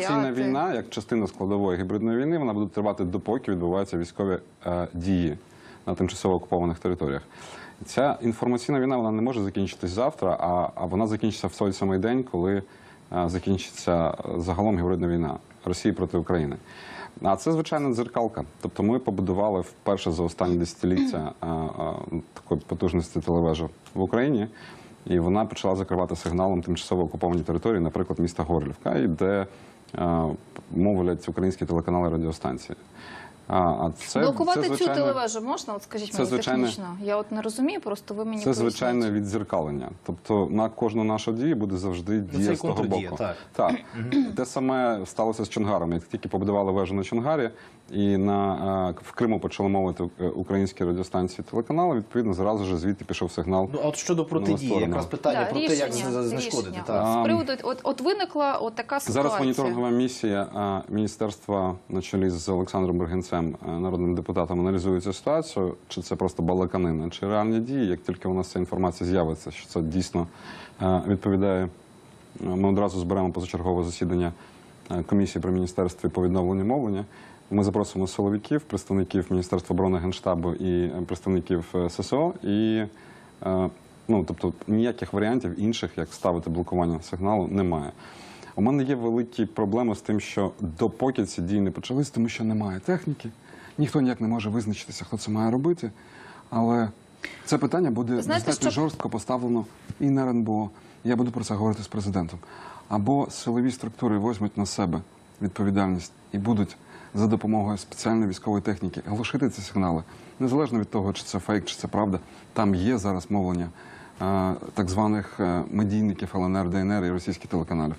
Інформаційна війна, як частина складової гібридної війни, вона буде тривати допоки відбуваються військові е, дії на тимчасово окупованих територіях. Ця інформаційна війна вона не може закінчитись завтра, а, а вона закінчиться в той самий день, коли е, закінчиться загалом гібридна війна Росії проти України. А це звичайна дзеркалка. Тобто ми побудували вперше за останні десятиліття е, е, такої потужності телевежу в Україні. І вона почала закривати сигналом тимчасово окуповані території, наприклад, міста Горлівка, і де мовлять українські телеканали радіостанції. А, а це, Блокувати це, цю телевежу можна? От скажіть це мені звичайне- технічно. Я от не розумію, просто ви мені Це звичайне відзеркалення. Тобто на кожну нашу дію буде завжди дія з того боку. так. так. Те саме сталося з Чонгаром. Як тільки побудували вежу на Чонгарі, і на в Криму почали мовити е, українські радіостанції телеканали, відповідно, зразу ж звідти пішов сигнал. Ну а от щодо протидії, якраз питання Да, про те, як рішення, знешкодити. Так. З приводу, от, от виникла от така ситуація. Зараз моніторингова місія міністерства на чолі з Олександром Бергенцем, е, народним депутатом, аналізує цю ситуацію, чи це просто балаканина, чи реальні дії. Як тільки у нас ця інформація з'явиться, що це дійсно е, відповідає, е, ми одразу зберемо позачергове засідання комісії при міністерстві по відновленню мовлення. Ми запросимо силовиків, представників Міністерства оборони Генштабу і представників ССО. І ну тобто ніяких варіантів інших, як ставити блокування сигналу, немає. У мене є великі проблеми з тим, що допоки ці дії не почались, тому що немає техніки, ніхто ніяк не може визначитися, хто це має робити. Але це питання буде знаєте, достатньо що- жорстко поставлено і на РНБО. Я буду про це говорити з президентом. Або силові структури візьмуть на себе відповідальність і будуть за допомогою спеціальної військової техніки глушити ці сигнали, незалежно від того, чи це фейк, чи це правда. Там є зараз мовлення е, так званих е, медійників ЛНР, ДНР і російських телеканалів.